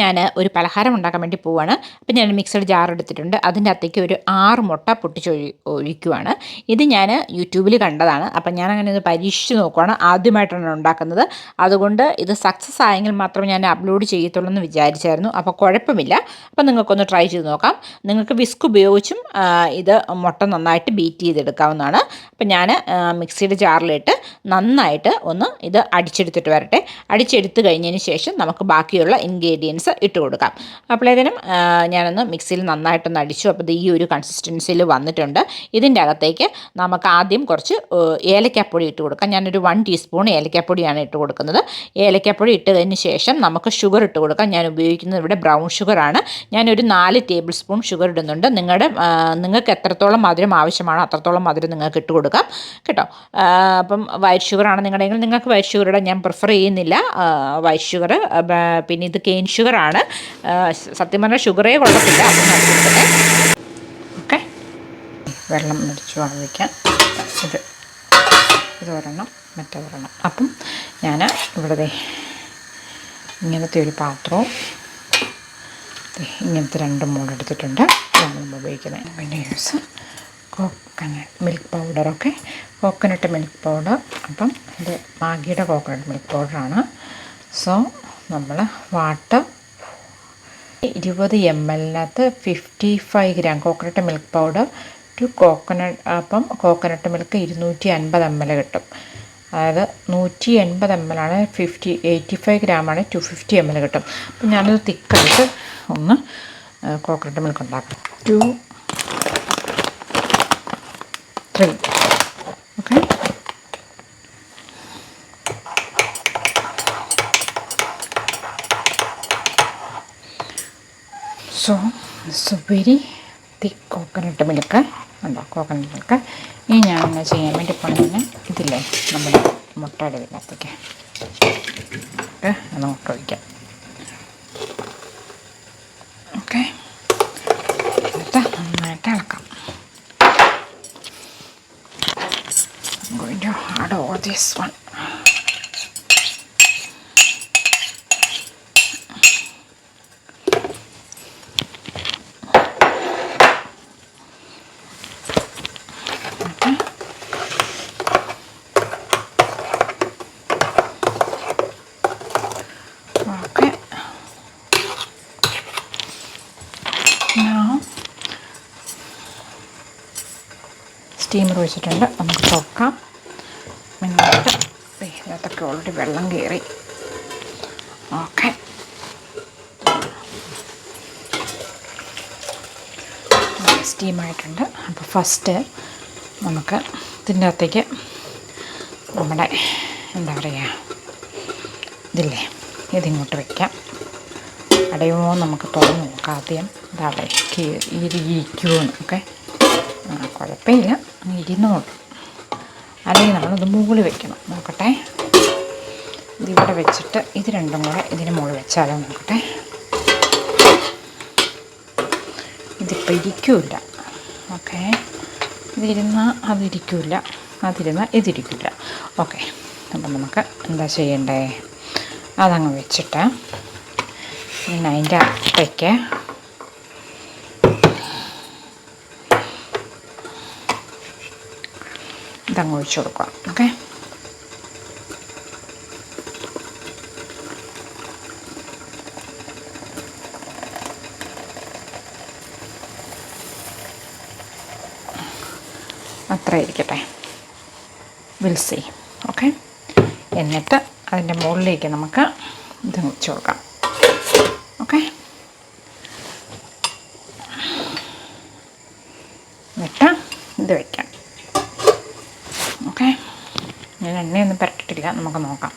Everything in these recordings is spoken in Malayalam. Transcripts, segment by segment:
ഞാൻ ഒരു പലഹാരം ഉണ്ടാക്കാൻ വേണ്ടി പോവാണ്. അപ്പം ഞാൻ മിക്സഡ് ജാർ എടുത്തിട്ടുണ്ട്. അതിന്റെ അകത്തേക്ക് ഒരു ആറ് മുട്ട പൊട്ടിച്ചൊഴി ഒഴിക്കുവാണ്. ഇത് ഞാൻ യൂട്യൂബിൽ കണ്ടതാണ്. അപ്പം ഞാൻ അങ്ങനെ ഒന്ന് പരീക്ഷിച്ച് നോക്കുവാണ്. ആദ്യമായിട്ടാണ് ഉണ്ടാക്കുന്നത്. അതുകൊണ്ട് ഇത് സക്സസ് ആയെങ്കിൽ മാത്രമേ ഞാൻ അപ്ലോഡ് ചെയ്യത്തുള്ളൂ എന്ന് വിചാരിച്ചായിരുന്നു. അപ്പോൾ കുഴപ്പമില്ല. അപ്പം നിങ്ങൾക്കൊന്ന് ട്രൈ ചെയ്ത് നോക്കാം. നിങ്ങൾക്ക് വിസ്ക് ഉപയോഗിച്ചും ഇത് മുട്ട നന്നായിട്ട് ബീറ്റ് ചെയ്തെടുക്കാവുന്നതാണ്. അപ്പം ഞാൻ മിക്സിയുടെ ജാറിലിട്ട് നന്നായിട്ട് ഒന്ന് ഇത് അടിച്ചെടുത്തിട്ട് വരട്ടെ. അടിച്ചെടുത്ത് കഴിഞ്ഞതിന് ശേഷം നമുക്ക് ബാക്കിയുള്ള ഇൻഗ്രീഡിയൻസ് ഇട്ട് കൊടുക്കാം. അപ്പോഴേതിനും ഞാനൊന്ന് മിക്സിയിൽ നന്നായിട്ടൊന്ന് അടിച്ചു. അപ്പോൾ ഈ ഒരു കൺസിസ്റ്റൻസിയിൽ വന്നിട്ടുണ്ട്. ഇതിന്റെ അകത്തേക്ക് നമുക്ക് ആദ്യം കുറച്ച് ഏലക്കപ്പൊടി ഇട്ട് കൊടുക്കാം. ഞാനൊരു വൺ ടീസ്പൂൺ ഏലക്കാപ്പൊടിയാണ് ഇട്ട് കൊടുക്കുന്നത്. ഏലക്കാപ്പൊടി ഇട്ടതിന് ശേഷം നമുക്ക് ഷുഗർ ഇട്ട് കൊടുക്കാം. ഞാൻ ഉപയോഗിക്കുന്നത് ഇവിടെ ബ്രൗൺ ഷുഗറാണ് ഞാനൊരു നാല് ടേബിൾ സ്പൂൺ ഷുഗർ ഇടുന്നുണ്ട്. നിങ്ങളുടെ നിങ്ങൾക്ക് എത്രത്തോളം മധുരം ആവശ്യമാണോ അത്രത്തോളം മധുരം നിങ്ങൾക്ക് ഇട്ട് കൊടുക്കാം. കേട്ടോ? അപ്പം വൈറ്റ് ഷുഗറാണ് നിങ്ങളുടെയെങ്കിൽ നിങ്ങൾക്ക് വൈറ്റ് ഷുഗർ ഇടാൻ ഞാൻ പ്രിഫർ ചെയ്യുന്നില്ല. വൈറ്റ് ഷുഗർ പിന്നെ ഇത് കെയിൻ ഷുഗറാണ് സത്യം പറഞ്ഞാൽ ഷുഗറേ കൊള്ളത്തില്ല. ഓക്കെ. വെള്ളം മേടിച്ചു വാങ്ങിക്കാം ഇത് ഇത് ഒരെണ്ണം മറ്റേതൊരെണ്ണം അപ്പം ഞാൻ ഇവിടെ ഇങ്ങനത്തെ ഒരു പാത്രവും ഇങ്ങനത്തെ രണ്ട് മോഡ് എടുത്തിട്ടുണ്ട്. നമ്മൾ ഉപയോഗിക്കുന്നത്. പിന്നെ യൂസ് കോക്കനട്ട് മിൽക്ക് പൗഡറൊക്കെ കോക്കനട്ട് മിൽക്ക് പൗഡർ അപ്പം ഇത് മാഗിയുടെ കോക്കനട്ട് മിൽക്ക് പൗഡറാണ് സോ നമ്മൾ വാട്ടർ ഇരുപത് M എല്ലിനകത്ത് fifty five gram coconut milk powder to coconut അപ്പം കോക്കനട്ട് മിൽക്ക് ഇരുന്നൂറ്റി അൻപത് എം എൽ കിട്ടും. അതായത് നൂറ്റി എൺപത് എം എൽ ആണ് ഫിഫ്റ്റി എയ്റ്റി ഫൈവ് ഗ്രാമാണ് ടു ഫിഫ്റ്റി എം എൽ കിട്ടും. അപ്പം ഞാനത് തിക്കായിട്ട് ഒന്ന് കോക്കനട്ട് മിൽക്ക് ഉണ്ടാക്കാം. Two three okay so it's very thick coconut milk. ഉണ്ടോ കോക്കനട്ട് മിൽക്ക്. ഇനി ഞാൻ എന്നാ ചെയ്യാൻ വേണ്ടി പോകുന്നതിന് ഇതില്ലേ? നമ്മുടെ മുട്ടയുടെ ഇതിനകത്തേക്ക്. ഓക്കെ അത് മുട്ട ഒഴിക്കാം. ഓക്കെ എന്നിട്ട് നന്നായിട്ട് ഇളക്കാം. I'm going to add all. Steamer വെച്ചിട്ടുണ്ട് നമുക്ക് തുറക്കാം. എന്നിട്ട് ഇതിനകത്തൊക്കെ ഓൾറെഡി വെള്ളം കയറി ഓക്കെ. സ്റ്റീമായിട്ടുണ്ട് അപ്പോൾ ഫസ്റ്റ് നമുക്ക് ഇതിന്റെ അകത്തേക്ക് നമ്മുടെ എന്താ പറയുക ഇതില്ലേ ഇതിങ്ങോട്ട് വയ്ക്കാം അടയുമോ നമുക്ക് തുറന്ന് നോക്കാം ആദ്യം. ഇരിക്കുമോ ഇരിക്കുമെന്ന് ഓക്കെ. ആ കുഴപ്പമില്ല. ഇരുന്നോളൂ അല്ലെങ്കിൽ നമ്മളത് മുകളിൽ വെക്കണം. നോക്കട്ടെ. ഇതിവിടെ വെച്ചിട്ട് ഇത് രണ്ടും കൂടെ ഇതിന് മുകളിൽ വെച്ചാലോ നോക്കട്ടെ. ഇതിപ്പോൾ ഇരിക്കില്ല ഓക്കെ. ഇതിരുന്നാൽ അതിരിക്കില്ല അതിരുന്നാൽ ഇതിരിക്കില്ല ഓക്കെ. അപ്പം നമുക്ക് എന്താ ചെയ്യണ്ടേ? അതങ്ങ് വെച്ചിട്ട് അതിന്റെ അകത്തേക്ക് ഇതങ്ങ് ഒഴിച്ചു കൊടുക്കാം ഓക്കെ അത്ര ഇരിക്കട്ടെ വിൽ സി ഓക്കെ എന്നിട്ട് അതിന്റെ മുകളിലേക്ക് നമുക്ക് ഇത് വെച്ച് കൊടുക്കാം ഓക്കെ എന്നിട്ട് ഇത് വയ്ക്കാം ഓക്കെ ഞാൻ എണ്ണയൊന്നും പരട്ടിട്ടില്ല നമുക്ക് നോക്കാം.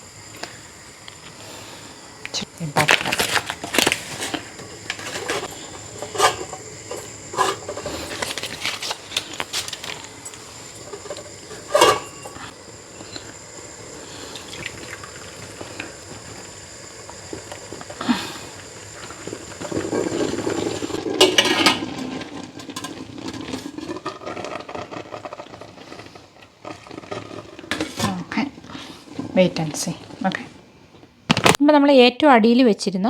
ചി- പരട്ടട്ടെ. Okay wait and see okay അപ്പോൾ നമ്മൾ ഏറ്റവും അടിയിൽ വെച്ചിരുന്ന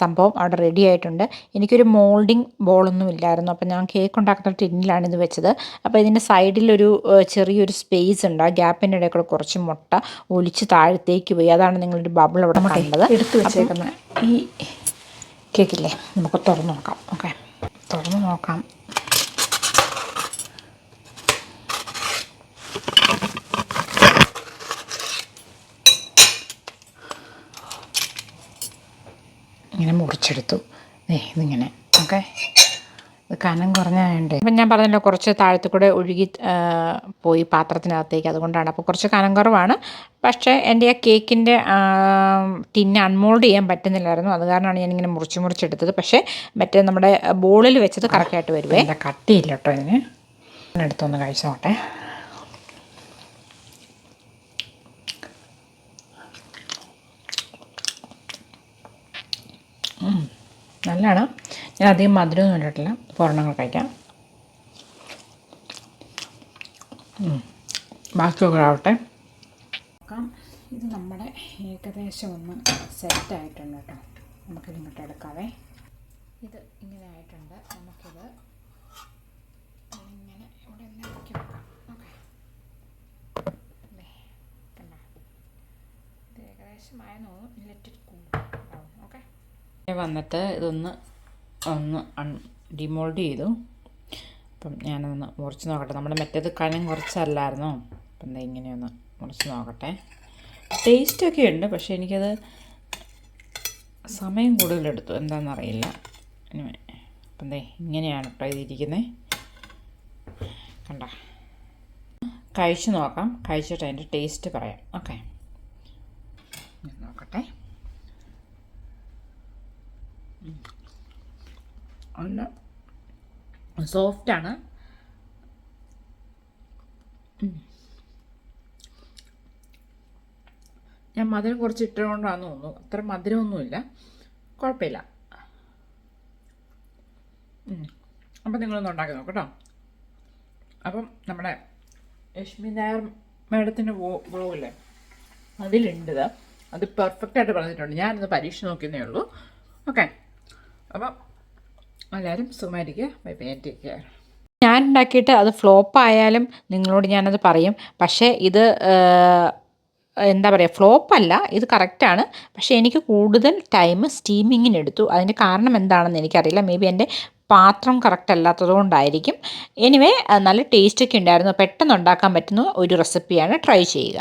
സംഭവം അവിടെ റെഡി ആയിട്ടുണ്ട്. എനിക്കൊരു മോൾഡിങ് ബോളൊന്നും ഇല്ലായിരുന്നു. അപ്പോൾ ഞാൻ കേക്ക് ഉണ്ടാക്കുന്ന ടിന്നിലാണ് ഇത് വെച്ചത്. അപ്പോൾ ഇതിന്റെ സൈഡിലൊരു ചെറിയൊരു സ്പേസ് ഉണ്ട്. ആ ഗ്യാപ്പിന്റെ ഇടയിൽ കൂടെ കുറച്ച് മുട്ട ഒലിച്ച് താഴത്തേക്ക് പോയി. അതാണ് നിങ്ങളൊരു ബബിൾ അവിടെ കണ്ടത്. എടുത്ത് വെച്ചേക്കുന്ന ഈ കേക്കില്ലേ നമുക്ക് തുറന്ന് നോക്കാം. ഓക്കെ തുറന്ന് നോക്കാം. ഇങ്ങനെ മുറിച്ചെടുത്തു. ഏ ഇതിങ്ങനെ. ഓക്കെ? കനം കുറഞ്ഞായതുകൊണ്ട് അപ്പം ഞാൻ പറഞ്ഞല്ലോ കുറച്ച് താഴത്തു കൂടെ ഒഴുകി പോയി പാത്രത്തിനകത്തേക്ക്. അതുകൊണ്ടാണ്. അപ്പോൾ കുറച്ച് കനം കുറവാണ്. പക്ഷേ എന്റെ ആ കേക്കിന്റെ ടിന്ന് അൺമോൾഡ് ചെയ്യാൻ പറ്റുന്നില്ലായിരുന്നു. അത് കാരണമാണ് ഞാനിങ്ങനെ മുറിച്ച് മുറിച്ചെടുത്തത്. പക്ഷേ മറ്റേ നമ്മുടെ ബോളിൽ വെച്ചത് കറക്റ്റായിട്ട് വരുവേ. കട്ടിയില്ല കേട്ടോ ഇതിന്. എടുത്തൊന്ന് കഴിച്ചു നല്ലതാണ് ഞാൻ അധികം മധുരമൊന്നും ഇട്ടിട്ടില്ല. പൂർണങ്ങൾ കഴിക്കാം. ബാക്കിയൊക്കെ ആവട്ടെ. ഇത് നമ്മുടെ ഏകദേശം ഒന്ന് സെറ്റ് ആയിട്ടുണ്ട് കേട്ടോ. നമുക്കിത് ഇങ്ങോട്ട് എടുക്കാവേ. ഇത് ഇങ്ങനെ ആയിട്ടുണ്ട്. നമുക്കിത് ഇങ്ങനെ ഇവിടെ ഒന്ന് വെക്കാം. ഓക്കെ. ഇത് ഏകദേശമായ തോന്നുന്നു. ലെറ്റ് കൂടും വന്നിട്ട് ഇതൊന്ന് ഒന്ന് ഡിമോൾഡ് ചെയ്തു. അപ്പം ഞാനൊന്ന് മുറിച്ച് നോക്കട്ടെ. നമ്മുടെ മറ്റേത് കനം കുറച്ചല്ലായിരുന്നോ? അപ്പം എന്താ ഇങ്ങനെയൊന്ന് മുറിച്ച് നോക്കട്ടെ. ടേസ്റ്റൊക്കെ ഉണ്ട് പക്ഷേ എനിക്കത് സമയം കൂടുതലെടുത്തു എന്താണെന്നറിയില്ല അപ്പം എന്തേ ഇങ്ങനെയാണ് കേട്ടോ ഇതിരിക്കുന്നത് കണ്ട. കഴിച്ചു നോക്കാം. കഴിച്ചിട്ട് അതിന്റെ ടേസ്റ്റ് പറയാം. ഓക്കെ നോക്കട്ടെ നല്ല സോഫ്റ്റാണ് ഞാൻ മധുരം കുറച്ച് ഇട്ടുകൊണ്ടാണെന്ന് തോന്നുന്നു. അത്ര മധുരമൊന്നുമില്ല. കുഴപ്പമില്ല. അപ്പം നിങ്ങളൊന്ന് ഉണ്ടാക്കി നോക്കട്ടോ അപ്പം നമ്മുടെ ലക്ഷ്മി നായർ മേഡത്തിന്റെ ബ്ലോഗില്ലേ അതിലുണ്ട് അത് പെർഫെക്റ്റായിട്ട് പറഞ്ഞിട്ടുണ്ട്. ഞാനിന്ന് പരീക്ഷ നോക്കിയെന്നേ ഉള്ളൂ. ഓക്കെ അപ്പം എല്ലാവരും സുഖമായിരിക്കുക. ബൈ ബൈ ടേക്ക് കെയർ ഞാൻ ഉണ്ടാക്കിയിട്ട് അത് ഫ്ലോപ്പ് ആയാലും നിങ്ങളോട് ഞാനത് പറയും. പക്ഷേ ഇത് എന്താ പറയുക ഫ്ലോപ്പല്ല ഇത് കറക്റ്റാണ് പക്ഷേ എനിക്ക് കൂടുതൽ ടൈം സ്റ്റീമിങ്ങിന് എടുത്തു. അതിന്റെ കാരണം എന്താണെന്ന് എനിക്കറിയില്ല. മേ ബി എന്റെ പാത്രം കറക്റ്റ് അല്ലാത്തത് കൊണ്ടായിരിക്കും. എനിവേ നല്ല ടേസ്റ്റൊക്കെ ഉണ്ടായിരുന്നു. പെട്ടെന്ന് ഉണ്ടാക്കാൻ പറ്റുന്ന ഒരു റെസിപ്പിയാണ് ട്രൈ ചെയ്യുക.